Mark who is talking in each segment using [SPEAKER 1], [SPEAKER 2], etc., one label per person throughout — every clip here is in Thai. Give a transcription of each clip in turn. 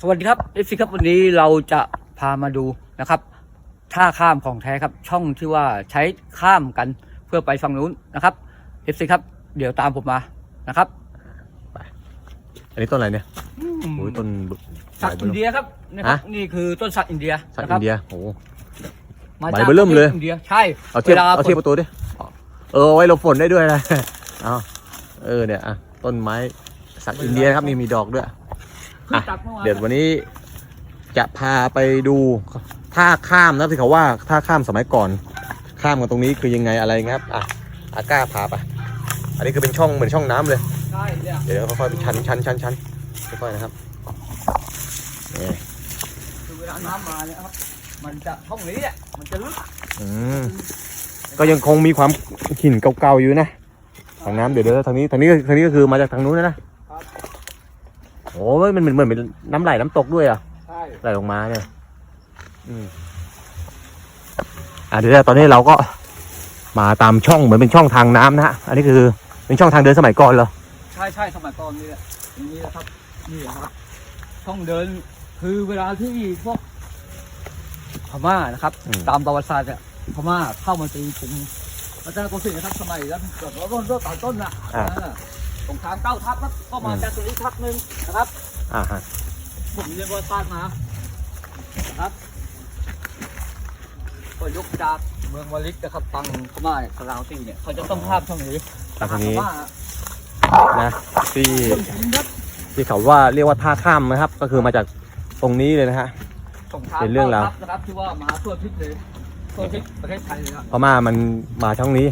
[SPEAKER 1] สวัสดีครับเอฟซีครับวันนี้เราจะพามาดูนะครับท่าข้ามของแท้ครับ ช่องที่ว่าใช้ข้ามกันเพื่อไปฝั่งนู้นนะครับเอฟซีครับ เดี๋ยวตามผมมานะครับ
[SPEAKER 2] อันนี้ต้นอะไรเนี่ยโอ้ยต้นบึก
[SPEAKER 1] สักอินเดียครับนะครับ
[SPEAKER 2] ฮะ
[SPEAKER 1] นี่คือต้นสักอินเดีย
[SPEAKER 2] สัก
[SPEAKER 1] นะค
[SPEAKER 2] อิ
[SPEAKER 1] รับ
[SPEAKER 2] นเดียโอ้
[SPEAKER 1] มา
[SPEAKER 2] ใบ
[SPEAKER 1] จาก
[SPEAKER 2] เบิ่มเลย
[SPEAKER 1] อินเดียใช่
[SPEAKER 2] เอาเทียบ
[SPEAKER 1] วล
[SPEAKER 2] เอาเทียบประตูดิเออเอาไว้หลบฝนได้ด้วยนะเอาเออเนี่ยอะต้นไม้สักอินเดียนะครับนี่มีดอกด้วย
[SPEAKER 1] เพิ่งตัดเมื่ อวาน
[SPEAKER 2] เดี๋ยววันนี้จะพาไปดูท่าข้ามนะที่เขาว่าท่าข้ามสมัยก่อน ข้ามกันตรงนี้คือยังไงอะไรเงี้ยครับอะอาก้าพาไปอันนี้คือเป็นช่องเหมือนช่องน้ำเลย
[SPEAKER 1] ใช่เนี่ย
[SPEAKER 2] เดี๋ยวค่อยๆไปชันชันชันชันค่อยๆนะครับนี่
[SPEAKER 1] คือเวลาน้ำมาเนี่ยครับมันจะช่องนี้เนี่ยมันจะลึก
[SPEAKER 2] อืมก็ยังคงมีความหินเก่าๆอยู่นะทางน้ำเดี๋ยวเดี๋ยวทางนี้ทางนี้ทางนี้ก็คือมาจากทางนู้นนะนะ โอ้ยมันเหมือนเหมือนเป็นน้ำไหลน้ำตกด้วยอะ
[SPEAKER 1] ใช่
[SPEAKER 2] ไหลลงมาเนี่ย อืมอะเดี๋ยวตอนนี้เราก็มาตามช่องเหมือนเป็นช่องทางน้ำนะฮะ อันนี้คือเป็นช่องทางเดินสมัยก่อนเหรอ
[SPEAKER 1] ใช่ใช่สมัยก่อนนี่แหละอย่างนี้นะครับ นี่นะครับ ช่องเดินคือเวลาที่พวกพม่านะครับ
[SPEAKER 2] อืม
[SPEAKER 1] ตามประวัติศาสตร์เนี่ยพม่าเข้ามาตีกรุงรัตนโกสินทร์นะครับสมัยแล้วเกิดว่าต้นเริ่มตอนต้นน่ะ
[SPEAKER 2] อ่า
[SPEAKER 1] เออ สงครามเก้าทัพครับก็มา
[SPEAKER 2] อืม
[SPEAKER 1] จากตัวนี้ทัพหนึ่งนะครับ
[SPEAKER 2] อ่าฮะ
[SPEAKER 1] ผมเรียนประวัติศาสตร์มานะครับก็ยกจากเมืองวาลิกนะครับตังพม่าเนี่ยสลาวตีเนี่ยเขาจะต้องข้ามช่องนี้
[SPEAKER 2] ทางนี้
[SPEAKER 1] พม่า
[SPEAKER 2] นะที่
[SPEAKER 1] ต้นหินครับ
[SPEAKER 2] ที่เขาว่าเรียกว่าท่าข้ามนะครับ ก็คือมาจากตรงนี้เลยนะฮะ
[SPEAKER 1] สงคราม
[SPEAKER 2] เป็นเรื่องราว
[SPEAKER 1] ก้ทัพนะครับที่ว่ามาทั่วทิศเลยทั่วทิศประเทศไทยเลยครับ
[SPEAKER 2] พม่ามันมาช่องนี้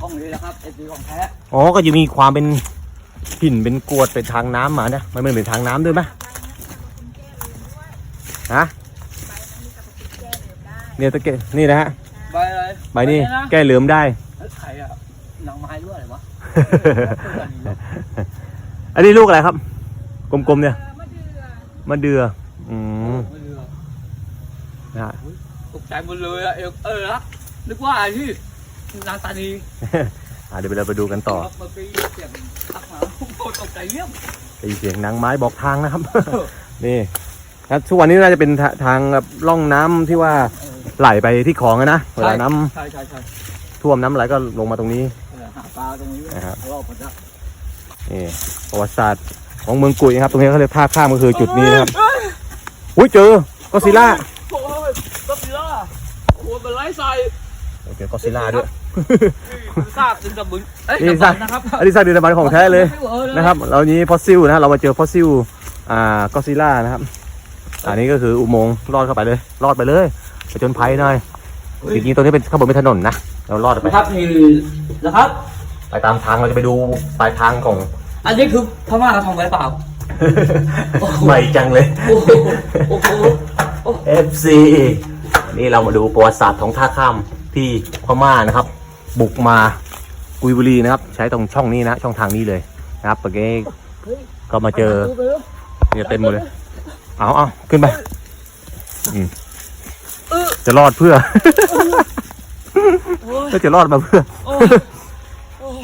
[SPEAKER 1] ห้องนี้นะครับเอซีของแท้
[SPEAKER 2] อ๋อก็จะมีความเป็นหินเป็นกรวดเป็นทางน้ำมาเนี่ยมันเป็นทางน้ำด้วยไหมฮะเนี่ยตะเกียบนี่นะฮะ
[SPEAKER 1] ใบอะไร
[SPEAKER 2] ใบนี้
[SPEAKER 1] เยะ
[SPEAKER 2] แก้เหลือมได้
[SPEAKER 1] เอ้ยไข่อะนางไม้ด้วยอะไรวะ
[SPEAKER 2] อันนี้ลูกอะไรครับ กลมๆเนี่ยมะเดืออืม
[SPEAKER 1] ไม่เรือ
[SPEAKER 2] นะฮะ
[SPEAKER 1] ตกใจหมดเลยอะเออเออนะนึกว่าไอ้ที่ นางตานี
[SPEAKER 2] อะเดี๋ยวเราไปดูกันต่อ
[SPEAKER 1] ครับเมื่อกี้เสียงทักมาโอ้โหตกใจเยี่ยม
[SPEAKER 2] ได้ยินเสียงนางไม้บอกทางนะครับ นี่นะทุกวันนี้น่าจะเป็นทาทางแบบร่องน้ำที่ว่า
[SPEAKER 1] เออ
[SPEAKER 2] ไหลไปที่คลองอะนะเวลาน้ำ
[SPEAKER 1] ใช่ใช่ใช่
[SPEAKER 2] ท่วมน้ำไหลก็ลงมาตรงนี้
[SPEAKER 1] เออหาปลาตรงนี้
[SPEAKER 2] นะครับ
[SPEAKER 1] รอบหมดแล้ว
[SPEAKER 2] นี่ประวัติศาสตร์ของเมืองกุยนะครับ ตรงนี้เขาเรียกท่าข้ามก็คือจุดนี้นะครับ
[SPEAKER 1] เอ้ย
[SPEAKER 2] อุ้ยเจอก็ซิล่า
[SPEAKER 1] โอ้ยก็ซิล่าโอ้โหเป็นไรใส่
[SPEAKER 2] เจอก็ซิล่าด้วย
[SPEAKER 1] ทราบถึงกับมึงเอ้ย
[SPEAKER 2] นี่
[SPEAKER 1] กับมันนะครับ
[SPEAKER 2] อันนี้ซากดินบันของแท้เลย
[SPEAKER 1] ไม่เวอร์
[SPEAKER 2] นะครับเรานี้ฟอสซิลนะฮะเรามาเจอฟอสซิลอ่าก็ซิล่านะครับ อันนี้ก็คืออุโมงค์ลอดเข้าไปเลยรอดไปเลยไปจนภัยหน่อยจริงๆตรงนี้เป็นข้างบนเป็นถนนนะเราลอดไป
[SPEAKER 1] นะครับนี่นะครับ
[SPEAKER 2] ไปตามทางเราจะไปดูปลายทางของ
[SPEAKER 1] อันนี้คือพม่าทำไว้เปล่าโอ้โห
[SPEAKER 2] ใหม่จังเลย
[SPEAKER 1] โอ้โหโอ้โหโอ้โห
[SPEAKER 2] FC นี่เรามาดูประวัติศาสตร์ของท่าข้ามที่พม่านะครับ บุกมากุยบุรีนะครับ ใช้ตรงช่องนี้นะช่องทางนี้เลยนะครับเมื่อกี้ก็มาเจอเนี่ยเต็มหมดเลย เอาเอาขึ้นไปจะรอดเพื่อก็จะรอดมาเพื่อ
[SPEAKER 1] โอ้ยโอ้ย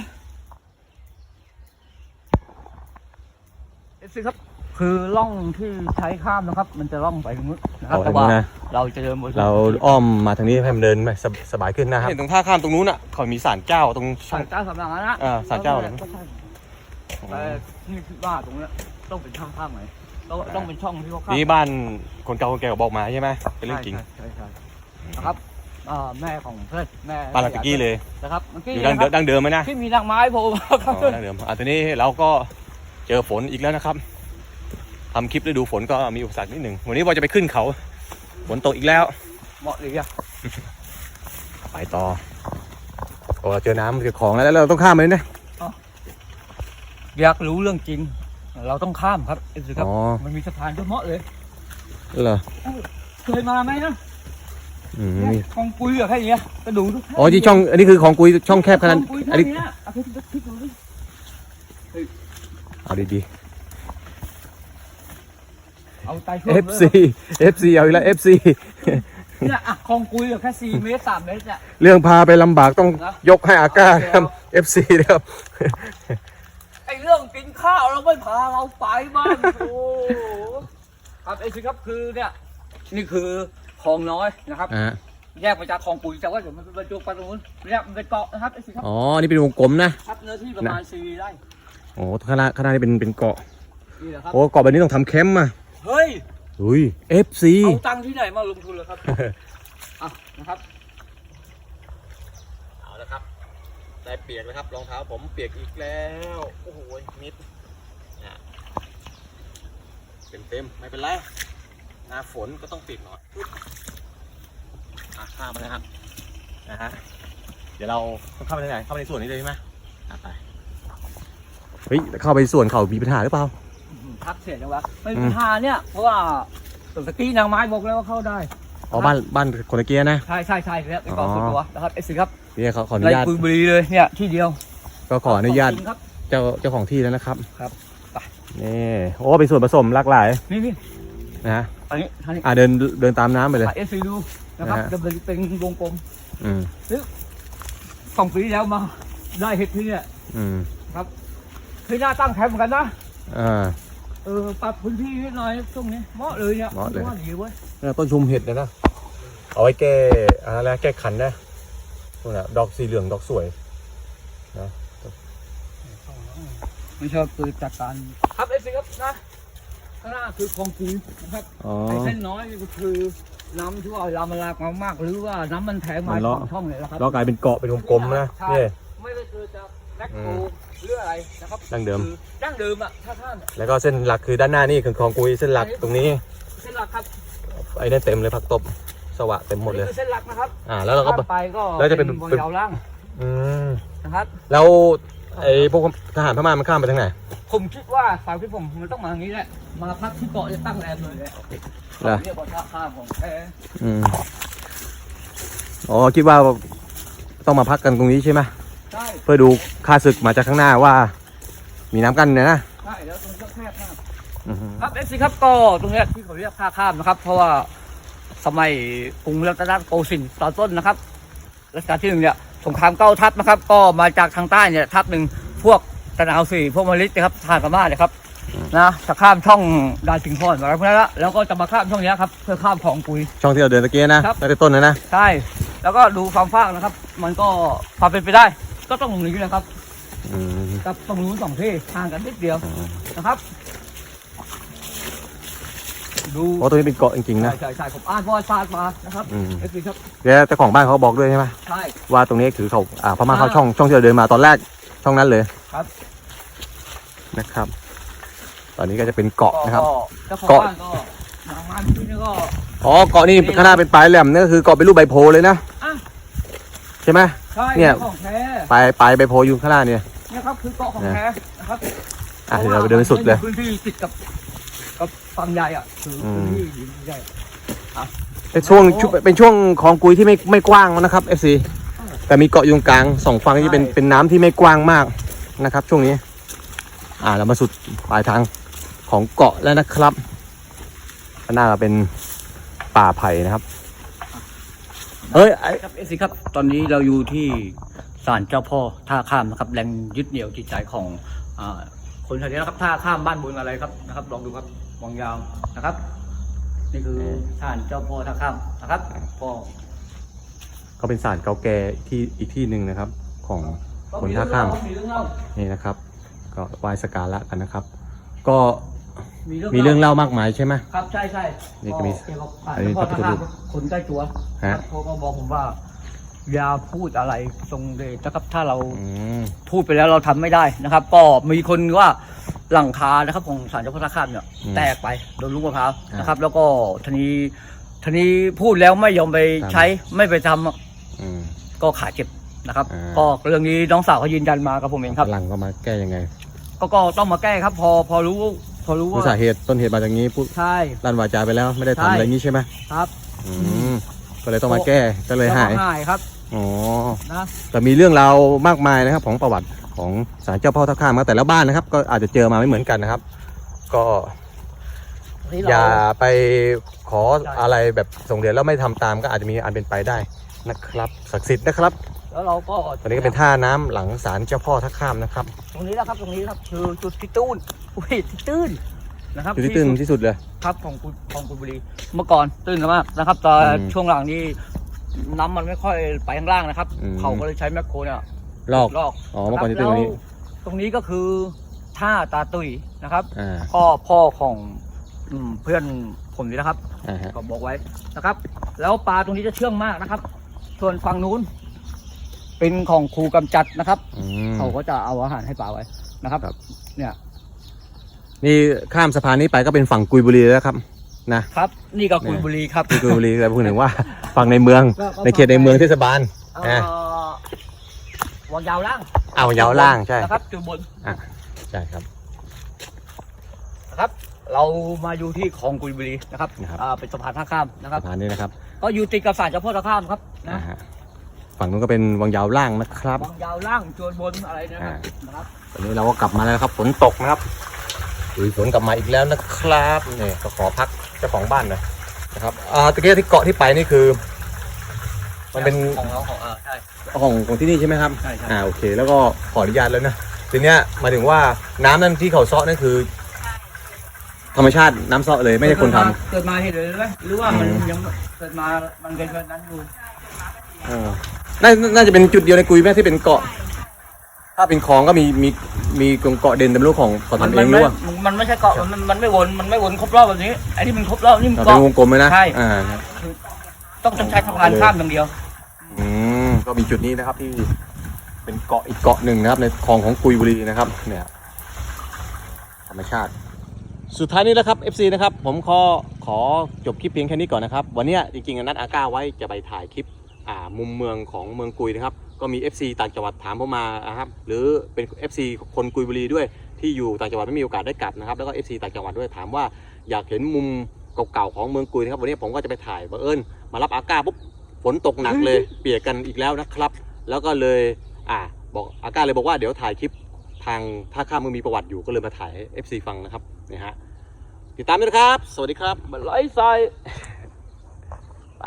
[SPEAKER 1] เอฟซีครับ คือล่องที่ใช้ข้ามนะครับ มันจะล่องไปตรงนู้นนะครับ
[SPEAKER 2] เอา
[SPEAKER 1] แต่
[SPEAKER 2] ทางนู้
[SPEAKER 1] ว่าน
[SPEAKER 2] นะ
[SPEAKER 1] เราจะเดินบน
[SPEAKER 2] เราอ้อมมาทางนี้ให้มันเดินไปสบสบายขึ้นนะครับ เห็นตรงท่าข้ามตรงนู้นอะเขามีศาลเจ้าตรงช่อ
[SPEAKER 1] สาง รเจ้าสำนักนะ
[SPEAKER 2] อ่าศาลเจ้าเหรอ
[SPEAKER 1] แต่นี่คิดว่าตรงนี้ต้องเป็นช่องข้ามไหนต้องต้องเป็นช่องที่เขาข้าม
[SPEAKER 2] นี่บ้านคนเก่าคนแก่บอกมาใช่ไหมเป็นเรื่องจริง
[SPEAKER 1] ใช่ใช่ใช่นะครับอ่าแม่ของเพื่อนแม่
[SPEAKER 2] บ้านหลังตะกี้เลย
[SPEAKER 1] นะครับเมื่อกี้
[SPEAKER 2] อยู่ดั้งเดิมดั้งเดิมไหมนะ
[SPEAKER 1] ที่มีนางไม้โผล่มาค
[SPEAKER 2] อ๋
[SPEAKER 1] รับ
[SPEAKER 2] อดั้งเดิมอะทีนี้เราก็เจอฝนอีกแล้วนะครับ ทำคลิปฤดูฝนก็มีอุปสรรคนิดหนึ่งวันนี้ว่าจะไปขึ้นเขาฝนตกอีกแล้ว
[SPEAKER 1] เหมาะเลยอะ
[SPEAKER 2] ไปต่อโอ้เราเจอน้ำเจอของแล้วแล้วเราต้องข้ามเลยนะ
[SPEAKER 1] อยากรู้เรื่องจริง เราต้องข้ามครับเอฟซีครับ
[SPEAKER 2] อ๋อ
[SPEAKER 1] มันมีสะพานเฉพาะเลย
[SPEAKER 2] เหรอ
[SPEAKER 1] เคยมาไหมนะ
[SPEAKER 2] อืม
[SPEAKER 1] เนี่ย
[SPEAKER 2] นี่
[SPEAKER 1] คลองปุยอะแค่เนี้ยกระดูดู
[SPEAKER 2] อ๋อที่ช่องอันนี้คือของกุยช่องแคบขนาด
[SPEAKER 1] คลองปุย
[SPEAKER 2] อั
[SPEAKER 1] แค่
[SPEAKER 2] นนี้
[SPEAKER 1] เนี้ยเอาไปคิดดูดิ
[SPEAKER 2] เอาดี
[SPEAKER 1] เอาไต
[SPEAKER 2] ๆ
[SPEAKER 1] ท่วมเลย
[SPEAKER 2] FC FC เอาอีกแล้ว FC
[SPEAKER 1] เนี่ยอะคลองปุยอะแค่สี่เมตรสามเมตรเนี่ย
[SPEAKER 2] เรื่องพาไปลำบากต้อง
[SPEAKER 1] นะ
[SPEAKER 2] ยกให้อาก้าครับ FC นะครับ
[SPEAKER 1] ไอเรื่องกินข้าวเราไม่พาเราไปบ้างโอ้โหครับเอซิครับคือเนี่ย นี่คือคลองน้อยนะครับ
[SPEAKER 2] อ่า
[SPEAKER 1] แยกมาจากคลองปุ๋ยแต่ว่าเดี๋ยวมันเป็นบรรจุไปตรงนู้นเนี่ยมันเป็นเกาะนะครับเอซิครับ
[SPEAKER 2] อ๋อ นี่เป็นวงกลมนะ
[SPEAKER 1] ครับเนื้อที่ประมาณสี่ไร่
[SPEAKER 2] โอ้ข้างหน้าข้างหน้านี่เป็นเป็นเกาะ
[SPEAKER 1] นี่แหละครับ
[SPEAKER 2] โอ้เกาะแบบนี้ต้องทำแคมป์มา
[SPEAKER 1] เฮ้ย
[SPEAKER 2] อุ้ย FC
[SPEAKER 1] เอาตังค์ที่ไหนมาลงทุนเลยครับ อะนะครับ
[SPEAKER 2] เอาละครับ ได้เปียกแล้วครับรองเท้าผมเปียกอีกแล้ว โอ้โหมิดเต็มเต็มๆไม่เป็นไรหน้าฝนก็ต้องเปียกหน่อยอะข้ามมานะครับนะฮะเดี๋ยวเราเข้าไปในไหนเข้าไปในส่วนนี้เลยใช่ไหมอะไปเฮ้ยเข้าไปส่วนเขามีปัญหาหรือเปล่า
[SPEAKER 1] พักเสียจังวะไม่มีปัญหาเนี่ยเพราะว่าตะกี้นางไม้บอกแล้วว่าเข้าได้
[SPEAKER 2] อ๋อบ้านบ้านคนตะเกียนะ
[SPEAKER 1] ใช่ใช่ใช่เนี่ยเป็นเกาะ
[SPEAKER 2] อ๋อ
[SPEAKER 1] ส่วนตัวนะครับเอซิครับ
[SPEAKER 2] เนี่ยเขาขออนุ
[SPEAKER 1] ใน
[SPEAKER 2] ญาต
[SPEAKER 1] กุยบุรีเลยเนี่ยที่เดียว
[SPEAKER 2] ก็ขออนุญาต
[SPEAKER 1] ขงจริงครับ
[SPEAKER 2] เจ้าเจ้าของที่แล้วนะครับ
[SPEAKER 1] ครับไป
[SPEAKER 2] นี่โอ้เป็นส่วนผสมหลากหลาย
[SPEAKER 1] นี่นี่
[SPEAKER 2] นะฮะ
[SPEAKER 1] อันนี้อันนี้
[SPEAKER 2] อะเดินเดินตามน้ำไปเลย
[SPEAKER 1] เอซีดูนะครับ
[SPEAKER 2] นะฮะ
[SPEAKER 1] จะเป็นเป็นวงกลม
[SPEAKER 2] อืม
[SPEAKER 1] สองปีที่แล้วมาได้เห็ดที่เนี่ย
[SPEAKER 2] อืม
[SPEAKER 1] ที่หน้าตั้งแคมป์เหมือนกันนะ
[SPEAKER 2] อ่า
[SPEAKER 1] เออปรับพื้นที่นิดหน่อยช่วงนี้เหมาะเลยเนี่ย
[SPEAKER 2] เหมาะเลย
[SPEAKER 1] ว่าดีเว้ย
[SPEAKER 2] เนี่ยต้นชุมเห็ดเนี่ยนะ เอาไว้แก้อะไรนะแก้ขันนะนู่นน่ะดอกสีเหลืองดอกสวย
[SPEAKER 1] ไม่ชอบคือจากการครับเอซีครับนะข้างหน้าคือคลองปูนะครับ
[SPEAKER 2] อ๋อ
[SPEAKER 1] ไอ้เส้นน้อยนี่ก็คือน้ำที่ว่าเรามันหลากมามากหรือว่าน้ำมันแทงมา
[SPEAKER 2] มันเลาะ
[SPEAKER 1] ของช่องเนี่ยนะครับ
[SPEAKER 2] ดอกกลายเป็นเกาะเป็นวงกลมนะ
[SPEAKER 1] ใช่
[SPEAKER 2] นี่
[SPEAKER 1] ไม่ได้เกิดจาก แบ็คโฮ
[SPEAKER 2] อืม
[SPEAKER 1] หรืออะไรนะครับ
[SPEAKER 2] ดั้งเดิม
[SPEAKER 1] คือดั้งเดิมอะถ้าท่าน
[SPEAKER 2] แล้วก็เส้นหลักคือด้านหน้านี่คือคลองกุยเส้นหลักตรงนี้
[SPEAKER 1] เส้นหลักครับ
[SPEAKER 2] ไอ้นั่นเต็มเลยผักตบสวะเต็มหมดเลย
[SPEAKER 1] นี่คือเส้นหลักนะครับ
[SPEAKER 2] อ่า แล้วเราก็
[SPEAKER 1] ข้ามไปก็
[SPEAKER 2] แล้วจะเป็น
[SPEAKER 1] บนยาวล่าง
[SPEAKER 2] อืม
[SPEAKER 1] นะครับ
[SPEAKER 2] แล้วไอ้พวกทหารพม่ามันข้ามไปทางไหน
[SPEAKER 1] ผมคิดว่าสาวที่ผมมันต้องมาอย่างนี้แหละมาพักที่เกาะจะตั้งแรมเลยแหละ
[SPEAKER 2] เหรอ
[SPEAKER 1] เรียกว่าท่าข้ามของแท้
[SPEAKER 2] อืมอ๋อคิดว่าต้องมาพักกันตรงนี้ใช่ไหม
[SPEAKER 1] ใช่
[SPEAKER 2] เพื่อดูค่าศึกมาจากข้างหน้าว่า มีน้ำกันเนี่ยนะ
[SPEAKER 1] ใช่แล้วตรงนี้ก็แคบมาก
[SPEAKER 2] อือฮึ
[SPEAKER 1] ครับเอฟซีครับก็ตรงเนี้ยที่เขาเรียกท่าข้ามนะครับ เพราะว่าสมัยกรุงรัตนโกสินทร์ตอนต้นนะครับรัชกาลที่หนึ่งเนี่ยสงครามเก้าทัพนะครับ ก็มาจากทางใต้เนี่ยทัพหนึ่งพวกตะนาวสี่พวกมาลิสนะครับทหารพม่าเนี่ยครับนะจะข้ามช่องดานสิงห์พรมาแล้วพวกนั้นละแล้วก็จะมาข้ามช่องเนี้ยครับเพื่อข้ามของปุย
[SPEAKER 2] ช่องที่เราเดินตะเกียนะครับ ตั้งแต่ต้นนะนะ
[SPEAKER 1] ใช่ แล้วก็ดูความฟากนะครับ มันก็ความเป็นไปได้ ก็ต้องตรงนี้นะครับ
[SPEAKER 2] อืม
[SPEAKER 1] กับตรงนู้นสองที่ห่างกันนิดเดียวนะครับ ดู
[SPEAKER 2] เพราะตรงนี้เป็นเกาะจริงๆนะ
[SPEAKER 1] ใช่ใช่ใช่ผมอ่านประวัติศาสตร์มานะครับ
[SPEAKER 2] อืม
[SPEAKER 1] เอฟซีครับ
[SPEAKER 2] แล้วเจ้าของบ้านเขาบอกด้วยใช่ไหม
[SPEAKER 1] ใช่
[SPEAKER 2] ว่าตรงนี้คือเขาอ่าพม่าเข้า
[SPEAKER 1] อ่า
[SPEAKER 2] ช่องช่องที่เราเดินมาตอนแรกช่องนั้นเลย
[SPEAKER 1] ครับ
[SPEAKER 2] นะครับ ตอนนี้ก็จะเป็นเกาะนะครับ
[SPEAKER 1] ก็เจ้าของ
[SPEAKER 2] เกาะ
[SPEAKER 1] บ้านก็ทางบ้านที่นี่ก็
[SPEAKER 2] อ๋อเกาะนี่ข้างหน้าเป็นปลายแหลมนั่นก็คือเกาะเป็นรูปใบโพเลยนะ
[SPEAKER 1] อะ
[SPEAKER 2] ใช่ไหม
[SPEAKER 1] ใช่
[SPEAKER 2] เนี่ย
[SPEAKER 1] ของแท้
[SPEAKER 2] ปลายปลายใบโพอยู่ข้างหน้าเนี่ย
[SPEAKER 1] เนี่ยครับคือเกาะของแท้นะครับ
[SPEAKER 2] อะเดี๋ยวเราไปเดินไปสุดเลย
[SPEAKER 1] พื้นที่ติดกับกับฝั่งใหญ่อะคืออ
[SPEAKER 2] ม
[SPEAKER 1] พื้นที่ใหญ่
[SPEAKER 2] เป็นช่วงชุเป็นช่วงของกุยที่ไม่ไม่กว้างนะครับ FC แต่มีเกาะอยู่ตรงกลางสองฝั่งที่เป็น
[SPEAKER 1] ใช่
[SPEAKER 2] เป็นน้ำที่ไม่กว้างมากนะครับ ช่วงนี้ อ่าเรามาสุดปลายทางของเกาะแล้วนะครับข้างหน้าก็เป็นป่าไผ่นะครับ เฮ้ยไอ้
[SPEAKER 1] ครับเอซีครับ ตอนนี้เราอยู่ที่ศาลเจ้าพ่อท่าข้ามนะครับ แรงยึดเหนี่ยวจิตใจของอ่าคนแถวนี้นะครับท่าข้ามบ้านบุญอะไรครับนะครับลองดูครับวังยาวนะครับ นี่คือศาลเจ้าพ่อท่าข้ามนะครับพ่อ
[SPEAKER 2] ก็เป็นศาลเก่าแก่ที่อีกที่หนึ่งนะครับ ของคนท่าข้าม
[SPEAKER 1] มีเรื่องเล่า
[SPEAKER 2] นี่นะครับ ก็ไหว้สกการะกันนะครับ ก็
[SPEAKER 1] มีเรื่อง
[SPEAKER 2] มีเรื่องเล่ามากมายใช่ไหม
[SPEAKER 1] ครับใช่ใช่
[SPEAKER 2] นี่ก็มี
[SPEAKER 1] เกี่ยวกับ
[SPEAKER 2] อันนี้
[SPEAKER 1] ศาลเจ้าพ่อท่าข้าม
[SPEAKER 2] พระพุทธรูป
[SPEAKER 1] คนใกล้ตัว
[SPEAKER 2] ฮะ
[SPEAKER 1] เขาก็บอกผมว่า อย่าพูดอะไรทรงเดชนะครับ ถ้าเรา
[SPEAKER 2] อืม
[SPEAKER 1] พูดไปแล้วเราทำไม่ได้นะครับ ก็มีคนว่าหลังคานะครับของศาลเจ้าพ่อท่าข้ามเนี่ย
[SPEAKER 2] อืม
[SPEAKER 1] แตกไปโดนลูกมะพร้าว
[SPEAKER 2] อ่าน
[SPEAKER 1] นะครับ แล้วก็ทีนี้ทีนี้พูดแล้วไม่ยอมไป
[SPEAKER 2] ทำ
[SPEAKER 1] ใช้ไม่ไปทำอะ
[SPEAKER 2] อืม
[SPEAKER 1] ก็ขาเจ็บนะครับ
[SPEAKER 2] อ่า
[SPEAKER 1] ก็เรื่องนี้น้องสาวเขายืนยันมากับผมเองครับ
[SPEAKER 2] หลังก็มาแก้ยังไง
[SPEAKER 1] ก็ก็ต้องมาแก้ครับ พอพอรู้ พอรู้
[SPEAKER 2] รู้
[SPEAKER 1] ว่า
[SPEAKER 2] สาเหตุต้นเหตุมาจากนี้พูด
[SPEAKER 1] ใช่
[SPEAKER 2] ลั่นวาจาไปแล้วไม่ได้
[SPEAKER 1] ใช่
[SPEAKER 2] ทำอะไรนี้ใช่ไหม
[SPEAKER 1] ครับ
[SPEAKER 2] อืมก็เลยต้องมาแก้ก็เลยหาย
[SPEAKER 1] แวก็หายครับ
[SPEAKER 2] อ๋อ
[SPEAKER 1] นะ
[SPEAKER 2] แต่มีเรื่องราวมากมายนะครับ ของประวัติของศาลเจ้าพ่อท่าข้ามมาแต่ละบ้านนะครับ ก็อาจจะเจอมาไม่เหมือนกันนะครับ ก็
[SPEAKER 1] ที่
[SPEAKER 2] อย่า
[SPEAKER 1] เรา
[SPEAKER 2] ไปขอ
[SPEAKER 1] ใช่
[SPEAKER 2] อะไรแบบส่งเดชแล้วไม่ทำตามก็อาจจะมีอันเป็นไปได้นะครับศักดิ์สิทธิ์นะครับ
[SPEAKER 1] แล้วเราก็
[SPEAKER 2] ตอนนี้ก็เป็นท่าน้ำหลังศาลเจ้าพ่อท่าข้ามนะครับ
[SPEAKER 1] ตรงนี้นะครับตรงนี้ครับคือจุดที่ตื้นอุ้ยที่ตื้นนะครับ
[SPEAKER 2] จุดที่ตื้น
[SPEAKER 1] สุด
[SPEAKER 2] ที่สุดเลย
[SPEAKER 1] ครับของกุของกุยบุรี เมื่อก่อนตื้นมากนะครับแต่
[SPEAKER 2] อืม
[SPEAKER 1] ช่วงหลังนี้น้ำมันไม่ค่อยไปข้างล่างนะครับ
[SPEAKER 2] อืม
[SPEAKER 1] เขาก็เลยใช้แมคโครเนี่ย
[SPEAKER 2] ลอก
[SPEAKER 1] ลอก
[SPEAKER 2] อ๋อเมื่อก่อนจะตื้นกว่านี้
[SPEAKER 1] แล้วตรงนี้ก็คือท่าตาตุยนะครับ
[SPEAKER 2] อ่า
[SPEAKER 1] พ่อพ่อของอืมเพื่อนผมนี่นะครับ
[SPEAKER 2] อ่าฮะ
[SPEAKER 1] ก็บอกไว้นะครับ แล้วปลาตรงนี้จะเชื่องมากนะครับ ส่วนฝั่งนู้น เป็นของครูกำจัดนะครับ
[SPEAKER 2] อืม
[SPEAKER 1] เขาก็จะเอาอาหารให้ปลาไว้นะครับ
[SPEAKER 2] ครับ
[SPEAKER 1] เนี่ย
[SPEAKER 2] นี่ข้ามสะพานนี้ไปก็เป็นฝั่งกุยบุรีแล้วครับ นะครับ
[SPEAKER 1] นี่ก็กุยบุรีครับ
[SPEAKER 2] กุยบุรีแต่พูดถึงว่าฝั่งในเมืองในเขตในเมืองเทศบาล
[SPEAKER 1] เอ่
[SPEAKER 2] อ่า
[SPEAKER 1] อวางยาวล่าง
[SPEAKER 2] อ่าวยาวล่างใช่
[SPEAKER 1] นะครับจุดบน
[SPEAKER 2] ใช่ครับ
[SPEAKER 1] นะครับ เรามาอยู่ที่คลองกุยบุรีนะครับ
[SPEAKER 2] นะครับ
[SPEAKER 1] อ่าเป็นสะพานท่าข้ามนะครับ
[SPEAKER 2] สะพานนี้นะครับ
[SPEAKER 1] ก็อยู่ติดกับศาลเจ้าพ่อท่าข้ามครับนะ
[SPEAKER 2] อ่าฮะ ฝั่งนู้นก็เป็นวังยาวล่างนะครับ
[SPEAKER 1] วางยาวล่างจวนบนอะไรเนะครับ
[SPEAKER 2] อ่า
[SPEAKER 1] นะครับ
[SPEAKER 2] ตอนนี้เราก็กลับมาแล้วนะครับฝนตกนะครับอุยฝนกลับมาอีกแล้วนะครับนี่ก็ขอพักเจ้าของบ้านหน่อยนะครับอ่าตะเกียที่เกาะที่ไปนี่คือ มันเป็น
[SPEAKER 1] ของเราของเออใช่
[SPEAKER 2] ของของที่นี่ใช่ไหมครับ
[SPEAKER 1] ใช่ใช่
[SPEAKER 2] อ่าโอเค แล้วก็ขออนุญาตแล้วนะทีเนี้ยหมายถึงว่าน้ำนั่นที่เขาเซาะนั่นคือ ธรรมชาติน้ำเซาะเลยไม่ใช่คนทำ
[SPEAKER 1] เกิดมาเห็นเลยไหมหรือว่ามัน
[SPEAKER 2] อืม
[SPEAKER 1] ยังเกิดมา มันเป็นแบบนั้นอยู่
[SPEAKER 2] เออ น่าน่าจะเป็นจุดเดียวในกุยแม่ที่เป็นเกาะ ถ้าเป็นคลองก็มีมีมีเกาะเด่นแต่ไม่รู้ของเขาทำเองหรือว่า
[SPEAKER 1] มันมันไม่ใช่เกาะมันมันไม่วนมันไม่วนครบรอบแบบนี้ไอ้ที่มันครบรอบนี่มัน
[SPEAKER 2] เป็น
[SPEAKER 1] เกาะ
[SPEAKER 2] วงกลมเลยนะ
[SPEAKER 1] ใช่
[SPEAKER 2] อ่า
[SPEAKER 1] ต้องต้องใช้สะพานข้ามอย่างเดียว
[SPEAKER 2] อืมก็มีจุดนี้นะครับที่เป็นเกาะอีกเกาะหนึ่งนะครับ ในคลองของกุยบุรีนะครับ เนี่ยธรรมชาติ สุดท้ายนี้แล้วครับ FC นะครับ ผมขอขอจบคลิปเพียงแค่นี้ก่อนนะครับ วันเนี้ยจริงๆนัดอาก้าไว้จะไปถ่ายคลิปอ่า มุมเมืองของเมืองกุยนะครับ ก็มี FC ต่างจังหวัดถามผมมานะครับหรือเป็น FC คนกุยบุรีด้วยที่อยู่ต่างจังหวัดไม่มีโอกาสได้กลับนะครับแล้วก็ FC ต่างจังหวัดด้วยถามว่าอยากเห็นมุมเก่าๆของเมืองกุยนะครับวันนี้ผมก็จะไปถ่ายบังเอิญมารับอาก้าปุ๊บฝนตกหนักเลยเปียกกันอีกแล้วนะครับ แล้วก็เลยอ่าบอกอาก้าเลยบอกว่าเดี๋ยวถ่ายคลิปทางท่าข้ามเมืองมีประวัติอยู่ก็เลยมาถ่ายให้ FC ฟังนะครับนี่ฮะติดตามด้วยนะครับ สวัสดีครับ
[SPEAKER 1] มันไร้ไซ
[SPEAKER 2] ไป